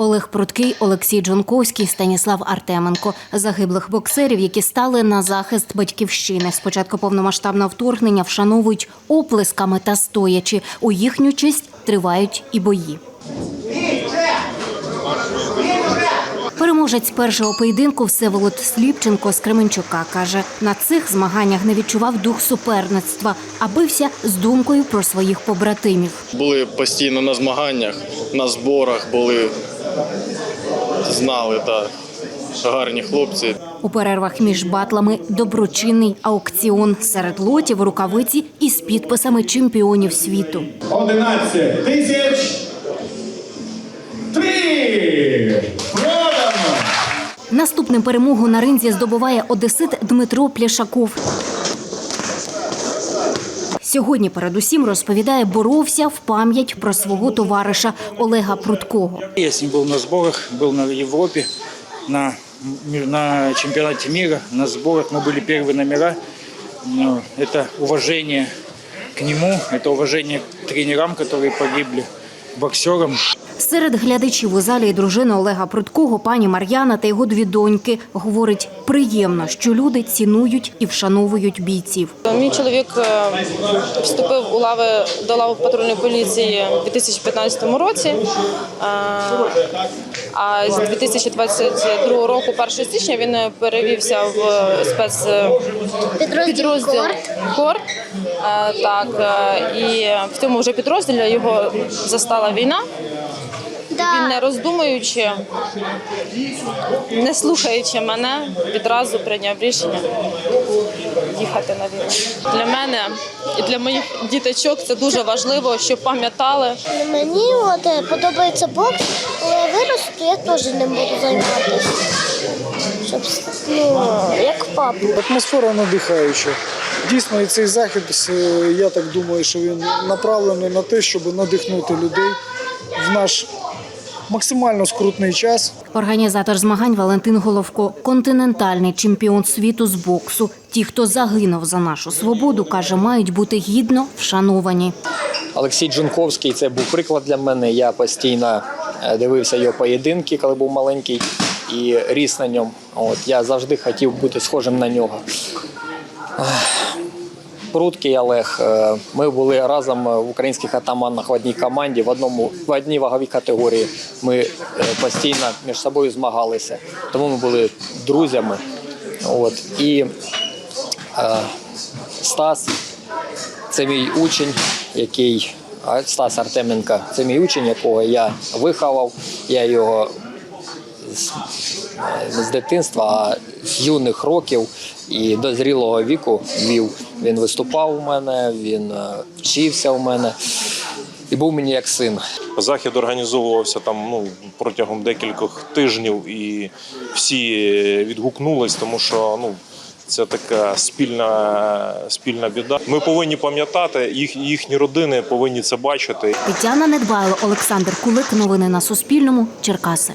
Олег Пруткий, Олексій Джонковський, Станіслав Артеменко загиблих боксерів, які стали на захист батьківщини. Спочатку повномасштабного вторгнення вшановують оплесками та стоячи. У їхню честь тривають і бої. Переможець першого поєдинку Всеволод Сліпченко з Кременчука каже, на цих змаганнях не відчував дух суперництва, а бився з думкою про своїх побратимів. Були постійно на змаганнях, на зборах були, знали та гарні хлопці. У перервах між батлами доброчинний аукціон серед лотів, рукавиці із підписами чемпіонів світу. 11 тисяч три! Продано! Наступним перемогу на ринзі здобуває одесит Дмитро Пляшаков. Сьогодні передусім розповідає, боровся в пам'ять про свого товариша Олега Пруткого. Я с ним был на сборах, был на Европе, на, ми- на чемпионате мира, на сборах. Мы были первые номера. Ну, Это уважение к нему, это уважение к тренерам, которые погибли, боксерам. Серед глядачів у залі і дружина Олега Пруткого, пані Мар'яна та його дві доньки говорить, приємно, що люди цінують і вшановують бійців. Мій чоловік е, вступив у лави до лави патрульної поліції у 2015 році. Е, А з 2022 року, 1 січня, він перевівся в спецпідрозділ КОР. Е, Так, е, і в цьому вже підрозділі його застала війна. Він не роздумуючи, не слухаючи мене, відразу прийняв рішення їхати на війну. Для мене і для моїх діточок це дуже важливо, щоб пам'ятали. Мені от е, подобається бокс, коли я виросту, я теж ним буду займатися. Щоб ну, як папа. Атмосфера надихаюча. Дійсно, і цей захід, е, я так думаю, що він направлений на те, щоб надихнути людей в наш максимально скрутний час. Організатор змагань Валентин Головко, континентальний чемпіон світу з боксу. Ті, хто загинув за нашу свободу, каже, мають бути гідно вшановані. Олексій Джунковський це був приклад для мене. Я постійно е, дивився його поєдинки, коли був маленький, і ріс на ньому. От я завжди хотів бути схожим на нього. Ех, Пруткий Олег. е, Ми були разом в українських атаманах в одній команді, в одному в одній ваговій категорії. Ми е, постійно між собою змагалися. Тому ми були друзями. От і е, Стас це мій учень, який Стас Артеменко. Це мій учень, якого я виховав. Я його не з дитинства, а з юних років і до зрілого віку вів. Він виступав у мене, він е, вчився у мене і був мені як син. Захід організовувався там ну протягом декількох тижнів, і всі відгукнулись, тому що ну. Це така спільна спільна біда. Ми повинні пам'ятати їх, їхні родини повинні це бачити. Тетяна Недбайло, Олександр Кулик. Новини на Суспільному. Черкаси.